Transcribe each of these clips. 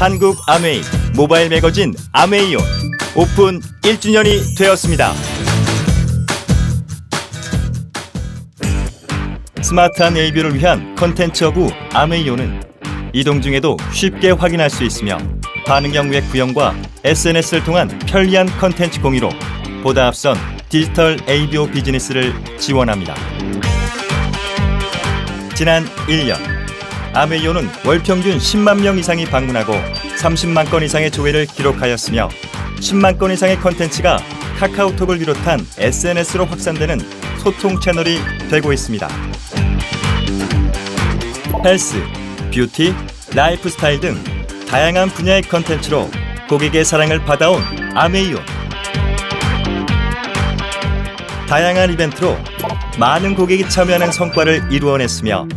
한국 아메이 모바일 매거진 아메이온 오픈 1주년이 되었습니다. 스마트한 일뷰를 위한 컨텐츠 허브 아메이온은 이동 중에도 쉽게 확인할 수 있으며 반응형 웹 구형과 SNS를 통한 편리한 컨텐츠 공유로 보다 앞선 디지털 ABO 비즈니스를 지원합니다. 지난 1년 아메이온은 월 평균 10만 명 이상이 방문하고 30만 건 이상의 조회를 기록하였으며 10만 건 이상의 컨텐츠가 카카오톡을 비롯한 SNS로 확산되는 소통 채널이 되고 있습니다. 헬스, 뷰티, 라이프 스타일 등 다양한 분야의 컨텐츠로 고객의 사랑을 받아온 아메이온. 다양한 이벤트로 많은 고객이 참여하는 성과를 이루어냈으며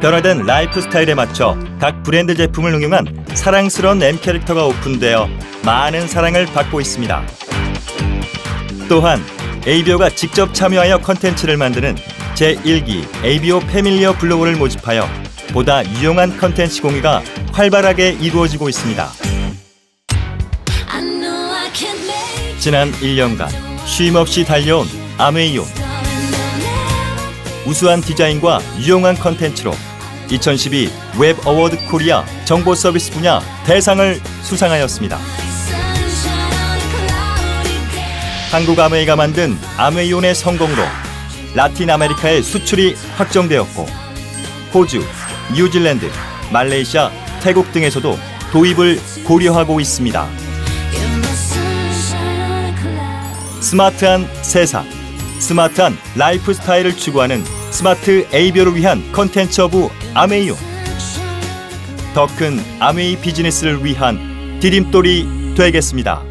변화된 라이프 스타일에 맞춰 각 브랜드 제품을 응용한 사랑스러운 M 캐릭터가 오픈되어 많은 사랑을 받고 있습니다. 또한 ABO가 직접 참여하여 컨텐츠를 만드는 제1기 ABO 패밀리어 블로그를 모집하여 보다 유용한 컨텐츠 공유가 활발하게 이루어지고 있습니다. 지난 1년간 쉼없이 달려온 아메이온 우수한 디자인과 유용한 컨텐츠로 2012 웹 어워드 코리아 정보 서비스 분야 대상을 수상하였습니다. 한국 아메이가 만든 아메이온의 성공으로 라틴 아메리카의 수출이 확정되었고 호주, 뉴질랜드, 말레이시아, 태국 등에서도 도입을 고려하고 있습니다. 스마트한 세상, 스마트한 라이프 스타일을 추구하는 스마트 에이비어를 위한 컨텐츠 허브 아메이온. 더큰 아메이 비즈니스를 위한 디딤돌이 되겠습니다.